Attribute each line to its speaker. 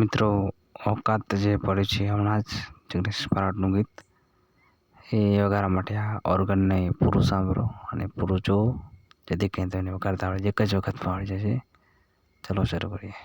Speaker 1: મિત્રો ઓકાત જે પડ્યું છે હમણાં જ જગદીશ પરાડનું ગીત, એ વગાડવા માટે આ ઓર્ગનને પૂરું સાંભળો અને પૂરું જુઓ જેથી કરીને તમને વગાડતા આવડે, એક જ વખત આવડી જશે ચલો શરૂ કરીએ.